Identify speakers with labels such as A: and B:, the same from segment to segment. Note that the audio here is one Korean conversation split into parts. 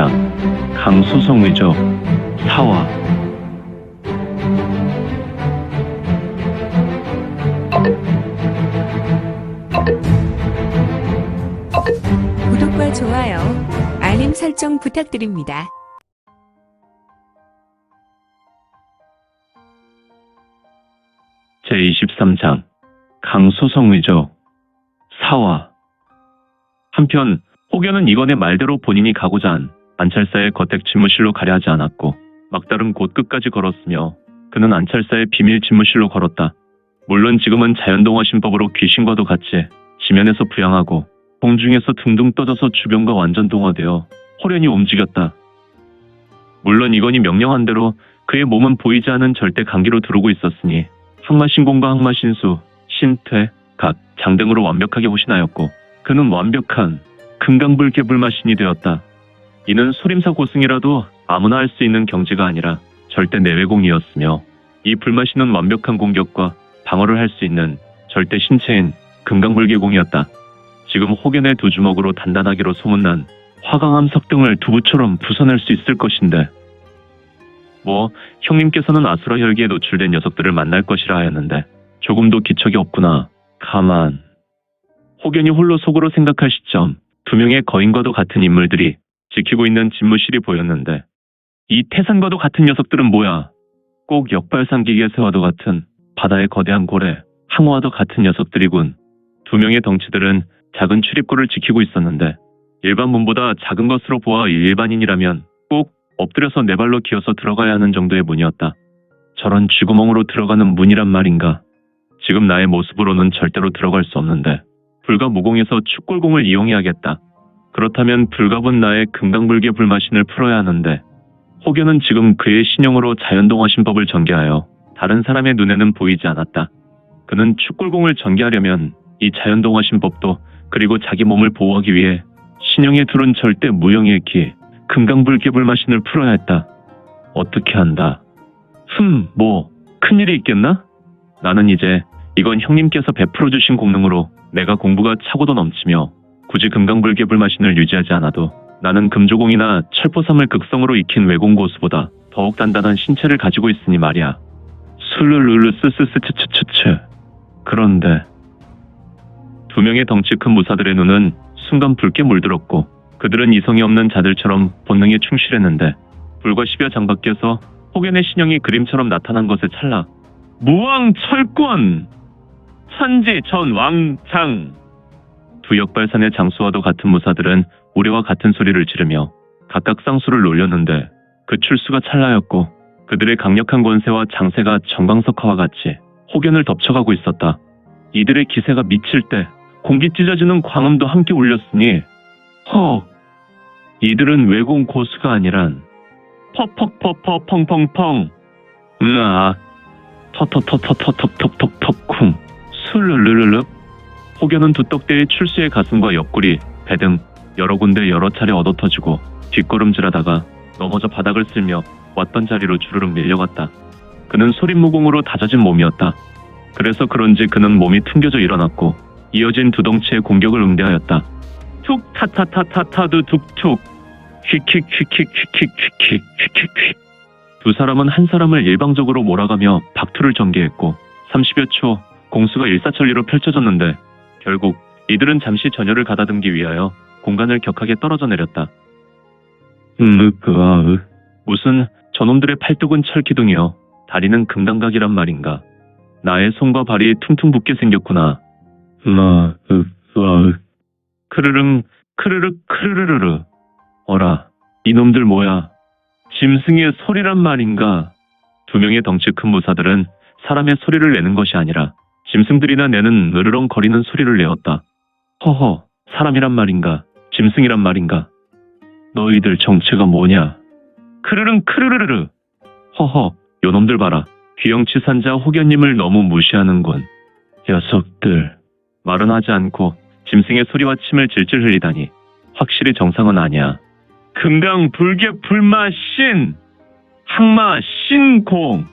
A: 23장 강소성의조 사화
B: 구독과 좋아요, 알림 설정 부탁드립니다.
A: 제23장 강소성의조 사화 한편 혹여는 이건의 말대로 본인이 가고자 한 안찰사의 거택 집무실로 가려 하지 않았고 막다른 곳 끝까지 걸었으며 그는 안찰사의 비밀 집무실로 걸었다. 물론 지금은 자연동화 신법으로 귀신과도 같이 지면에서 부양하고 공중에서 둥둥 떠져서 주변과 완전 동화되어 호련히 움직였다. 물론 이건이 명령한 대로 그의 몸은 보이지 않은 절대 감기로 들어오고 있었으니 항마신공과 항마신수, 신퇴, 각, 장 등으로 완벽하게 호신하였고 그는 완벽한 금강불개 불마신이 되었다. 이는 소림사 고승이라도 아무나 할 수 있는 경지가 아니라 절대 내외공이었으며 이 불마신은 완벽한 공격과 방어를 할 수 있는 절대 신체인 금강불개공이었다. 지금 혹연의 두 주먹으로 단단하기로 소문난 화강암 석등을 두부처럼 부숴낼 수 있을 것인데 뭐 형님께서는 아수라 혈기에 노출된 녀석들을 만날 것이라 하였는데 조금도 기척이 없구나. 가만. 혹연히 홀로 속으로 생각할 시점 두 명의 거인과도 같은 인물들이 지키고 있는 집무실이 보였는데 이 태산과도 같은 녀석들은 뭐야? 꼭 역발상기계 새와도 같은 바다의 거대한 고래, 항어와도 같은 녀석들이군. 두 명의 덩치들은 작은 출입구를 지키고 있었는데 일반 문보다 작은 것으로 보아 일반인이라면 꼭 엎드려서 네 발로 기어서 들어가야 하는 정도의 문이었다. 저런 쥐구멍으로 들어가는 문이란 말인가? 지금 나의 모습으로는 절대로 들어갈 수 없는데 불가 무공에서 축골공을 이용해야겠다. 그렇다면 불가분 나의 금강불개 불마신을 풀어야 하는데 혹여는 지금 그의 신용으로 자연동화 신법을 전개하여 다른 사람의 눈에는 보이지 않았다. 그는 축골공을 전개하려면 이 자연동화 신법도 그리고 자기 몸을 보호하기 위해 신용에 두른 절대 무형의 기 금강불개 불마신을 풀어야 했다. 어떻게 한다. 흠, 뭐 큰일이 있겠나? 나는 이제 이건 형님께서 베풀어 주신 공능으로 내가 공부가 차고도 넘치며 굳이 금강불개 불마신을 유지하지 않아도 나는 금조공이나 철포삼을 극성으로 익힌 외공 고수보다 더욱 단단한 신체를 가지고 있으니 말이야. 술르르르 스스스츠츠츠츠. 그런데 두 명의 덩치 큰 무사들의 눈은 순간 붉게 물들었고 그들은 이성이 없는 자들처럼 본능에 충실했는데 불과 10여 장 밖에서 혹연의 신형이 그림처럼 나타난 것에 찰나 무왕 철권 천지 전왕장 두 역발산의 장수와도 같은 무사들은 우리와 같은 소리를 지르며 각각 쌍수를 놀렸는데 그 출수가 찰나였고 그들의 강력한 권세와 장세가 정광석화와 같이 혹연을 덮쳐가고 있었다. 이들의 기세가 미칠 때 공기 찢어지는 광음도 함께 울렸으니 헉 이들은 외공 고수가 아니란. 퍼퍽퍼퍼 펑펑펑. 으악. 터터터터터턱턱턱턱쿵. 술르르르르 혹여는 두떡대의 출수의 가슴과 옆구리, 배 등 여러 군데 여러 차례 얻어터지고 뒷걸음질하다가 넘어져 바닥을 쓸며 왔던 자리로 주르륵 밀려갔다. 그는 소림무공으로 다져진 몸이었다. 그래서 그런지 그는 몸이 튕겨져 일어났고 이어진 두 덩치의 공격을 응대하였다. 툭 타타타타타두 툭툭 휙휙 휙휙 휙휙 휙휙 휙휙 휙. 두 사람은 한 사람을 일방적으로 몰아가며 박투를 전개했고 30여 초 공수가 일사천리로 펼쳐졌는데 결국 이들은 잠시 전열을 가다듬기 위하여 공간을 격하게 떨어져 내렸다. 음, 그아, 무슨 저놈들의 팔뚝은 철기둥이요. 다리는 금강각이란 말인가. 나의 손과 발이 퉁퉁 붓게 생겼구나. 마, 으, 으아, 크르릉, 크르르, 크르르르르. 어라, 이놈들 뭐야. 짐승의 소리란 말인가. 두 명의 덩치 큰 무사들은 사람의 소리를 내는 것이 아니라 짐승들이나 내는 으르렁거리는 소리를 내었다. 허허, 사람이란 말인가, 짐승이란 말인가. 너희들 정체가 뭐냐? 크르릉 크르르르르. 허허, 요놈들 봐라. 귀영치 산자 혹연님을 너무 무시하는군. 녀석들. 말은 하지 않고 짐승의 소리와 침을 질질 흘리다니 확실히 정상은 아니야. 금강 불개 불마 신 항마 신공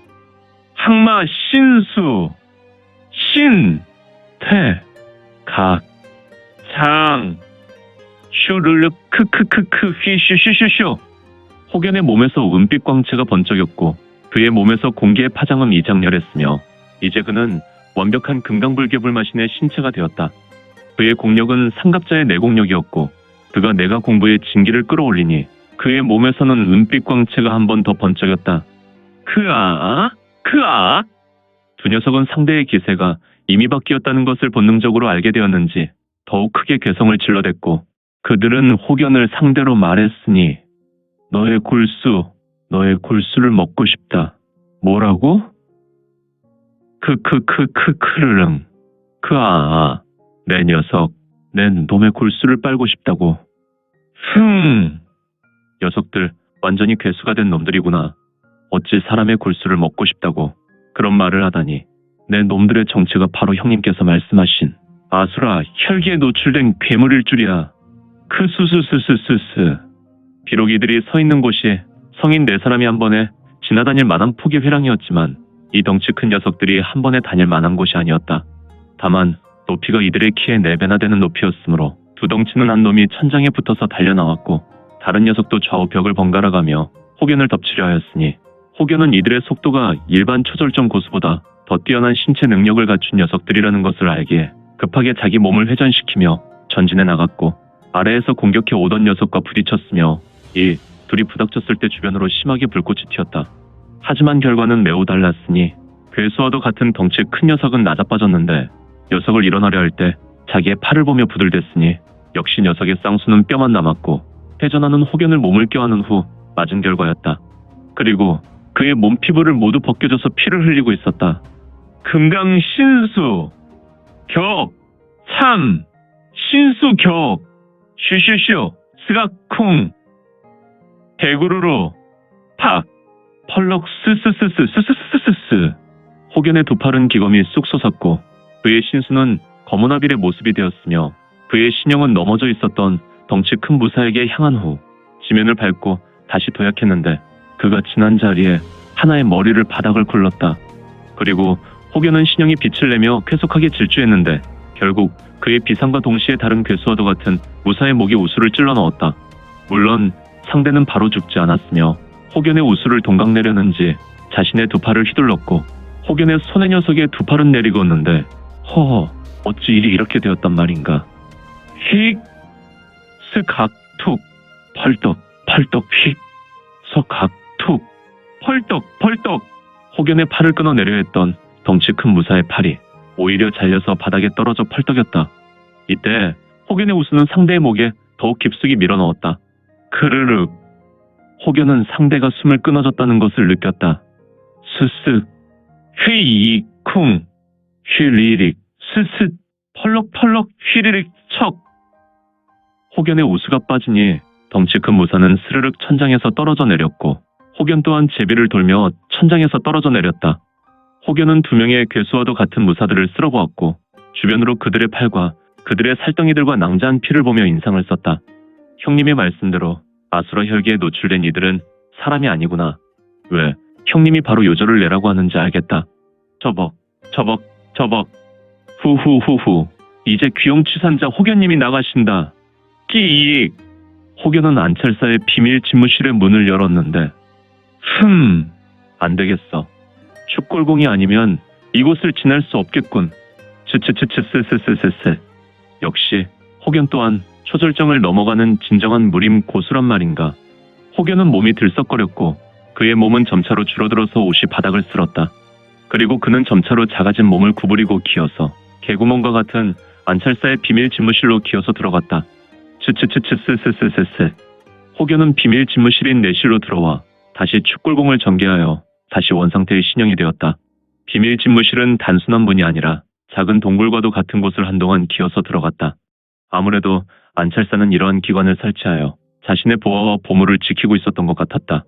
A: 항마 신수 신, 태, 각, 장, 슈르르 크크크크 휘슈슈슈슈 혹연의 몸에서 은빛 광채가 번쩍였고 그의 몸에서 공기의 파장은 이장렬했으며 이제 그는 완벽한 금강불개불 마신의 신체가 되었다. 그의 공력은 상갑자의 내공력이었고 그가 내가 공부의 진기를 끌어올리니 그의 몸에서는 은빛 광채가 한 번 더 번쩍였다. 크아 크아 두 녀석은 상대의 기세가 이미 바뀌었다는 것을 본능적으로 알게 되었는지 더욱 크게 괴성을 질러댔고 그들은 혹연을 상대로 말했으니 너의 골수, 너의 골수를 먹고 싶다. 뭐라고? 크크크크크르릉. 크아, 내 녀석, 내 놈의 골수를 빨고 싶다고. 흠. 녀석들 완전히 괴수가 된 놈들이구나. 어찌 사람의 골수를 먹고 싶다고 그런 말을 하다니. 내 놈들의 정체가 바로 형님께서 말씀하신 아수라 혈기에 노출된 괴물일 줄이야. 크수수수수수스. 비록 이들이 서 있는 곳이 성인 네 사람이 한 번에 지나다닐 만한 폭의 회랑이었지만 이 덩치 큰 녀석들이 한 번에 다닐 만한 곳이 아니었다. 다만 높이가 이들의 키의 네 배나 되는 높이였으므로 두 덩치는 한 놈이 천장에 붙어서 달려나왔고 다른 녀석도 좌우 벽을 번갈아가며 혹연을 덮치려 하였으니 혹연은 이들의 속도가 일반 초절정 고수보다 더 뛰어난 신체 능력을 갖춘 녀석들이라는 것을 알기에 급하게 자기 몸을 회전시키며 전진해 나갔고 아래에서 공격해 오던 녀석과 부딪혔으며 이 둘이 부닥쳤을 때 주변으로 심하게 불꽃이 튀었다. 하지만 결과는 매우 달랐으니 괴수와도 같은 덩치의 큰 녀석은 나자빠졌는데 녀석을 일어나려 할 때 자기의 팔을 보며 부들댔으니 역시 녀석의 쌍수는 뼈만 남았고 회전하는 혹연을 몸을 껴안은 후 맞은 결과였다. 그리고 그의 몸 피부를 모두 벗겨져서 피를 흘리고 있었다. 금강 신수 격 참 신수 격 슈슈슈 스가쿵 대구르로 팍 펄럭 스스스스 스스스스스 호견의 두 팔은 기검이 쑥 솟았고 그의 신수는 검은 아빌의 모습이 되었으며 그의 신형은 넘어져 있었던 덩치 큰 무사에게 향한 후 지면을 밟고 다시 도약했는데 그가 지난 자리에 하나의 머리를 바닥을 굴렀다. 그리고 혹여는 신형이 빛을 내며 쾌속하게 질주했는데 결국 그의 비상과 동시에 다른 괴수와도 같은 무사의 목에 우수를 찔러 넣었다. 물론 상대는 바로 죽지 않았으며 혹연의 우수를 동강내려는지 자신의 두 팔을 휘둘렀고 혹연의 손의 녀석의 두 팔은 내리고었는데 허 어찌 일이 이렇게 되었단 말인가 휙 스각툭 펄떡 펄떡 휙 서각 툭 펄떡 펄떡. 혹연의 팔을 끊어내려 했던 덩치 큰 무사의 팔이 오히려 잘려서 바닥에 떨어져 펄떡였다. 이때 혹연의 우수는 상대의 목에 더욱 깊숙이 밀어넣었다. 크르륵. 혹여는 상대가 숨을 끊어졌다는 것을 느꼈다. 스쓱 휘이 쿵. 휘리릭. 스스. 펄럭펄럭 휘리릭 척. 혹연의 우수가 빠지니 덩치 큰 무사는 스르륵 천장에서 떨어져 내렸고 혹연 또한 제비를 돌며 천장에서 떨어져 내렸다. 혹연은 두 명의 괴수와도 같은 무사들을 쓸어보았고 주변으로 그들의 팔과 그들의 살덩이들과 낭자한 피를 보며 인상을 썼다. 형님의 말씀대로 아수라 혈기에 노출된 이들은 사람이 아니구나. 왜 형님이 바로 요절을 내라고 하는지 알겠다. 저벅, 저벅, 저벅. 후후후후. 이제 귀용 치산자 혹연님이 나가신다. 끼익. 혹여는 안철사의 비밀 집무실의 문을 열었는데 흠, 안 되겠어. 축골공이 아니면 이곳을 지날 수 없겠군. 츠츠츠츠스스스스스. 역시 혹연 또한 초절정을 넘어가는 진정한 무림 고수란 말인가. 혹여는 몸이 들썩거렸고 그의 몸은 점차로 줄어들어서 옷이 바닥을 쓸었다. 그리고 그는 점차로 작아진 몸을 구부리고 기어서 개구멍과 같은 안철사의 비밀 집무실로 기어서 들어갔다. 츠츠츠츠스스스스. 혹여는 비밀 집무실인 내실로 들어와 다시 축골공을 전개하여 다시 원상태의 신형이 되었다. 비밀 집무실은 단순한 문이 아니라 작은 동굴과도 같은 곳을 한동안 기어서 들어갔다. 아무래도 안철사는 이러한 기관을 설치하여 자신의 보화와 보물을 지키고 있었던 것 같았다.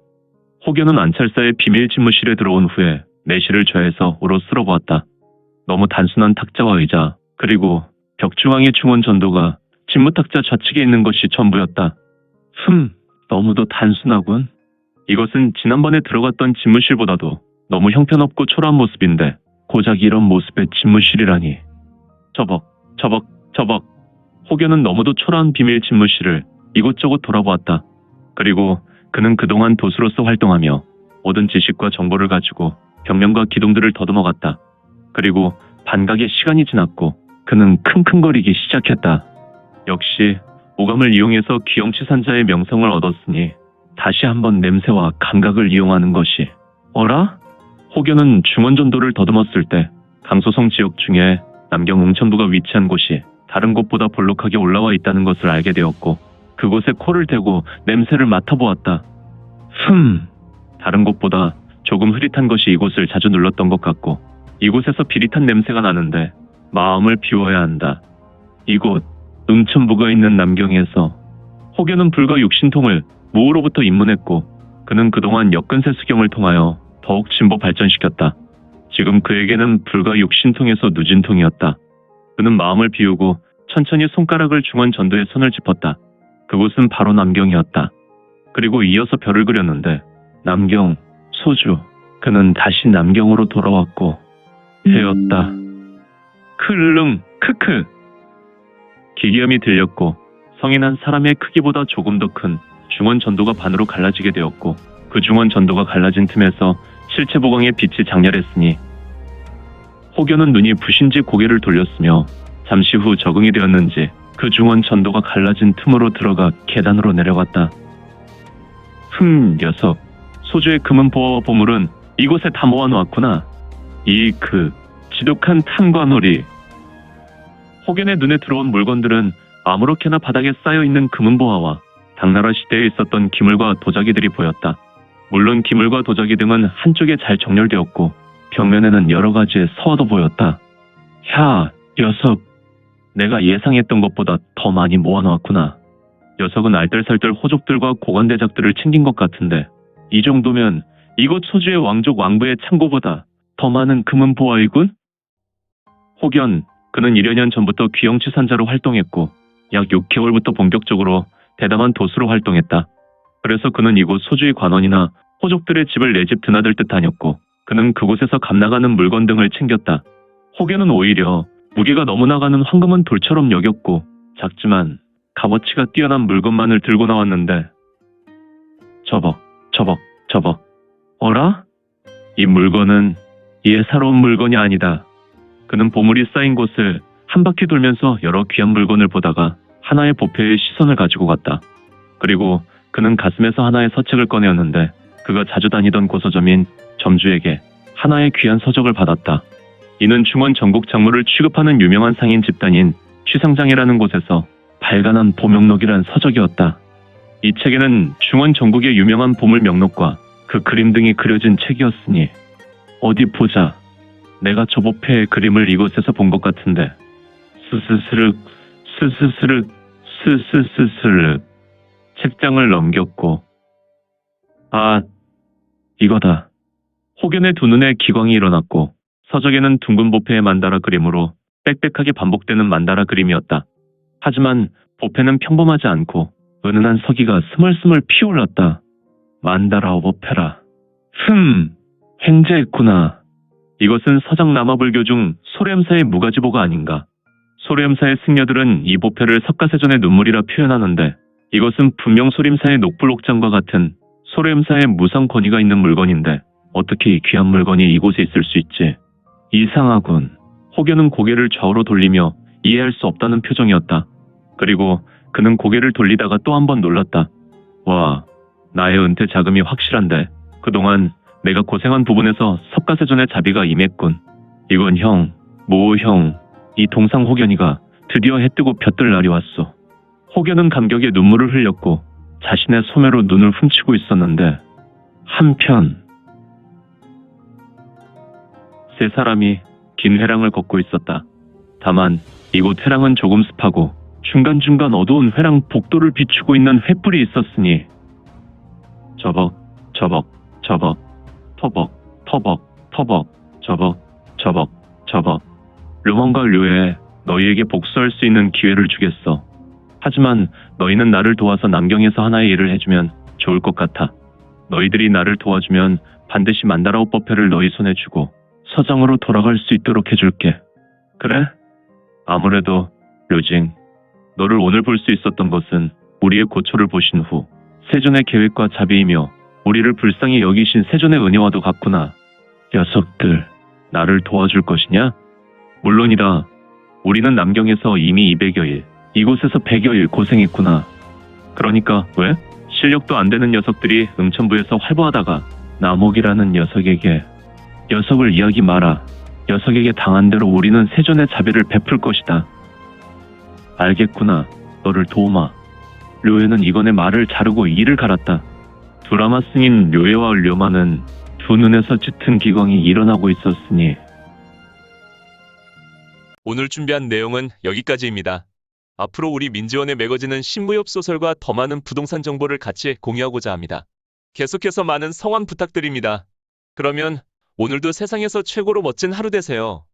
A: 혹여는 안철사의 비밀 집무실에 들어온 후에 내실을 좌해서 우로 쓸어보았다. 너무 단순한 탁자와 의자, 그리고 벽 중앙의 충원 전도가 집무탁자 좌측에 있는 것이 전부였다. 흠, 너무도 단순하군. 이것은 지난번에 들어갔던 집무실보다도 너무 형편없고 초라한 모습인데 고작 이런 모습의 집무실이라니. 저벅, 저벅, 저벅. 혹여는 너무도 초라한 비밀 집무실을 이곳저곳 돌아보았다. 그리고 그는 그동안 도수로서 활동하며 모든 지식과 정보를 가지고 벽면과 기둥들을 더듬어갔다. 그리고 반각의 시간이 지났고 그는 킁킁거리기 시작했다. 역시 오감을 이용해서 귀염치산자의 명성을 얻었으니 다시 한번 냄새와 감각을 이용하는 것이 어라? 혹여는 중원전도를 더듬었을 때 강소성 지역 중에 남경 웅천부가 위치한 곳이 다른 곳보다 볼록하게 올라와 있다는 것을 알게 되었고 그곳에 코를 대고 냄새를 맡아보았다. 흠, 다른 곳보다 조금 흐릿한 것이 이곳을 자주 눌렀던 것 같고 이곳에서 비릿한 냄새가 나는데 마음을 비워야 한다. 이곳 응천부가 있는 남경에서 혹여는 불과 육신통을 무호로부터 입문했고 그는 그동안 역근세 수경을 통하여 더욱 진보 발전시켰다. 지금 그에게는 불과 육신통에서 누진통이었다. 그는 마음을 비우고 천천히 손가락을 중원 전도에 손을 짚었다. 그곳은 바로 남경이었다. 그리고 이어서 별을 그렸는데 남경, 소주. 그는 다시 남경으로 돌아왔고 되었다. 클릉, 크크. 기기음이 들렸고 성인한 사람의 크기보다 조금 더 큰 중원 전도가 반으로 갈라지게 되었고 그 중원 전도가 갈라진 틈에서 실체 보광의 빛이 장렬했으니 혹여는 눈이 부신지 고개를 돌렸으며 잠시 후 적응이 되었는지 그 중원 전도가 갈라진 틈으로 들어가 계단으로 내려갔다. 흠, 녀석. 소주의 금은 보화와 보물은 이곳에 다 모아놓았구나. 이 그 지독한 탐관오리. 혹연의 눈에 들어온 물건들은 아무렇게나 바닥에 쌓여 있는 금은 보화와 당나라 시대에 있었던 기물과 도자기들이 보였다. 물론 기물과 도자기 등은 한쪽에 잘 정렬되었고 벽면에는 여러 가지의 서화도 보였다. 야, 녀석. 내가 예상했던 것보다 더 많이 모아놓았구나. 녀석은 알뜰살뜰 호족들과 고관대작들을 챙긴 것 같은데 이 정도면 이곳 소주의 왕족 왕부의 창고보다 더 많은 금은 보화이군? 혹연 그는 1여년 전부터 귀영치산자로 활동했고 약 6개월부터 본격적으로 대담한 도수로 활동했다. 그래서 그는 이곳 소주의 관원이나 호족들의 집을 내 집 드나들 듯 다녔고 그는 그곳에서 값나가는 물건 등을 챙겼다. 혹여는 오히려 무게가 너무 나가는 황금은 돌처럼 여겼고 작지만 값어치가 뛰어난 물건만을 들고 나왔는데 저벅 저벅 저벅 어라? 이 물건은 예사로운 물건이 아니다. 그는 보물이 쌓인 곳을 한 바퀴 돌면서 여러 귀한 물건을 보다가 하나의 보패에 시선을 가지고 갔다. 그리고 그는 가슴에서 하나의 서책을 꺼내었는데 그가 자주 다니던 고서점인 점주에게 하나의 귀한 서적을 받았다. 이는 중원 전국 작물을 취급하는 유명한 상인 집단인 취상장이라는 곳에서 발간한 보명록이란 서적이었다. 이 책에는 중원 전국의 유명한 보물 명록과 그 그림 등이 그려진 책이었으니 어디 보자. 내가 저 보패의 그림을 이곳에서 본 것 같은데 스스스륵 스스스륵 스스스스륵 책장을 넘겼고 아 이거다. 혹연의 두 눈에 기광이 일어났고 서적에는 둥근 보패의 만다라 그림으로 빽빽하게 반복되는 만다라 그림이었다. 하지만 보패는 평범하지 않고 은은한 서기가 스멀스멀 피어올랐다. 만다라 오보페라. 흠, 횡재했구나. 이것은 서장 남아불교 중 소렘사의 무가지보가 아닌가. 소렘사의 승려들은 이 보패를 석가세존의 눈물이라 표현하는데 이것은 분명 소림사의 녹불옥장과 같은 소렘사의 무상 권위가 있는 물건인데 어떻게 이 귀한 물건이 이곳에 있을 수 있지? 이상하군. 혹여는 고개를 좌우로 돌리며 이해할 수 없다는 표정이었다. 그리고 그는 고개를 돌리다가 또 한 번 놀랐다. 와, 나의 은퇴 자금이 확실한데 그동안 내가 고생한 부분에서 석가세존의 자비가 임했군. 이건 형, 모 형, 이 동상 혹연이가 드디어 해뜨고 볕들 날이 왔소. 혹여는 감격에 눈물을 흘렸고 자신의 소매로 눈을 훔치고 있었는데 한편 세 사람이 긴 회랑을 걷고 있었다. 다만 이곳 회랑은 조금 습하고 중간중간 어두운 회랑 복도를 비추고 있는 횃불이 있었으니 저벅 저벅 저벅 터벅 터벅 터벅 저벅 저벅 저벅 류에 너희에게 복수할 수 있는 기회를 주겠어. 하지만 너희는 나를 도와서 남경에서 하나의 일을 해주면 좋을 것 같아. 너희들이 나를 도와주면 반드시 만다라 오 법회를 너희 손에 주고 서장으로 돌아갈 수 있도록 해줄게. 그래? 아무래도 류징, 너를 오늘 볼 수 있었던 것은 우리의 고초를 보신 후 세존의 계획과 자비이며 우리를 불쌍히 여기신 세존의 은혜와도 같구나. 녀석들, 나를 도와줄 것이냐? 물론이다. 우리는 남경에서 이미 200여일, 이곳에서 100여일 고생했구나. 그러니까 왜? 실력도 안 되는 녀석들이 응천부에서 활보하다가 남옥이라는 녀석에게 녀석을 이야기 마라. 녀석에게 당한 대로 우리는 세존의 자비를 베풀 것이다. 알겠구나. 너를 도우마. 료에는 이건의 말을 자르고 이를 갈았다. 드라마 승인 료에와 료마는 두 눈에서 짙은 기광이 일어나고 있었으니
C: 오늘 준비한 내용은 여기까지입니다. 앞으로 우리 민지원에 매거지는 신무협 소설과 더 많은 부동산 정보를 같이 공유하고자 합니다. 계속해서 많은 성원 부탁드립니다. 그러면 오늘도 세상에서 최고로 멋진 하루 되세요.